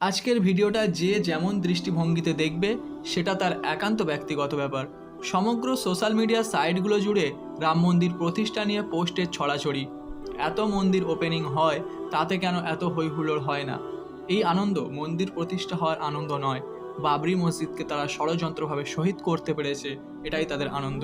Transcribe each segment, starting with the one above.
আজকের ভিডিওটা যে যেমন দৃষ্টিভঙ্গিতে দেখবে, সেটা তার একান্ত ব্যক্তিগত ব্যাপার। সমগ্র সোশ্যাল মিডিয়া সাইটগুলো জুড়ে রাম মন্দির প্রতিষ্ঠা নিয়ে পোস্টের ছড়াছড়ি। এত মন্দির ওপেনিং হয়, তাতে কেন এত হৈহুল্লোড় হয় না? এই আনন্দ মন্দির প্রতিষ্ঠা হওয়ার আনন্দ নয়। বাবরি মসজিদকে তারা ষড়যন্ত্রভাবে শহীদ করতে পেরেছে, এটাই তাদের আনন্দ।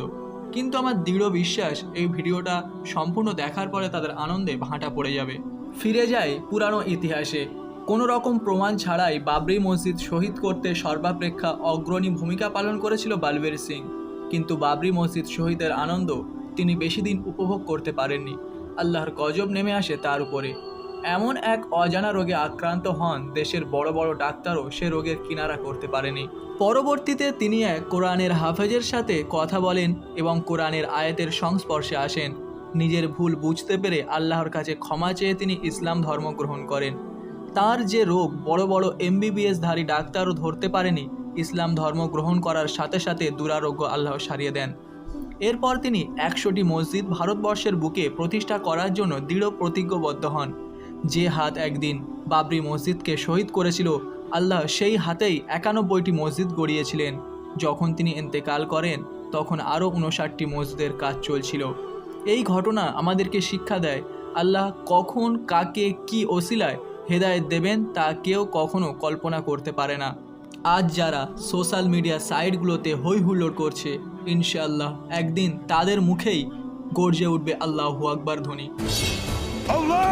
কিন্তু আমার দৃঢ় বিশ্বাস, এই ভিডিওটা সম্পূর্ণ দেখার পরে তাদের আনন্দে ভাঁটা পড়ে যাবে। ফিরে যায় পুরানো ইতিহাসে কোনো রকম প্রমাণ ছাড়াই বাবরি মসজিদ শহীদ করতে সর্বাপেক্ষা অগ্রণী ভূমিকা পালন করেছিল বালবীর সিং। কিন্তু বাবরি মসজিদ শহীদের আনন্দ তিনি বেশি দিন উপভোগ করতে পারেননি। আল্লাহর গজব নেমে আসে তার উপরে। এমন এক অজানা রোগে আক্রান্ত হন দেশের বড় বড় ডাক্তারও সে রোগের কিনারা করতে পারেনি। পরবর্তীতে তিনি এক কোরআনের হাফেজের সাথে কথা বলেন এবং কোরআনের আয়াতের সংস্পর্শে আসেন। নিজের ভুল বুঝতে পেরে আল্লাহর কাছে ক্ষমা চেয়ে তিনি ইসলাম ধর্ম গ্রহণ করেন। তার যে রোগ বড় বড় এমবিবিএসধারী ডাক্তারও ধরতে পারেনি, ইসলাম ধর্ম গ্রহণ করার সাথে সাথে দুরারোগ্য আল্লাহ সারিয়ে দেন। এরপর তিনি একশোটি মসজিদ ভারতবর্ষের বুকে প্রতিষ্ঠা করার জন্য দৃঢ় প্রতিজ্ঞবদ্ধ হন। যে হাত একদিন বাবরি মসজিদকে শহীদ করেছিল, আল্লাহ সেই হাতেই একানব্বইটি মসজিদ গড়িয়েছিলেন। যখন তিনি ইন্তেকাল করেন, তখন আরও উনষাটটি মসজিদের কাজ চলছিল। এই ঘটনা আমাদেরকে শিক্ষা দেয়, আল্লাহ কখন কাকে কি ওসিলায় হেদায়ত দেবেন তা কেউ কখনো কল্পনা করতে পারে না। আজ যারা সোশ্যাল মিডিয়া সাইটগুলোতে হৈ হুল্লোড় করছে ইনশাল্লাহ একদিন তাদের মুখেই গর্জে উঠবে আল্লাহ আকবর ধ্বনি। আল্লাহ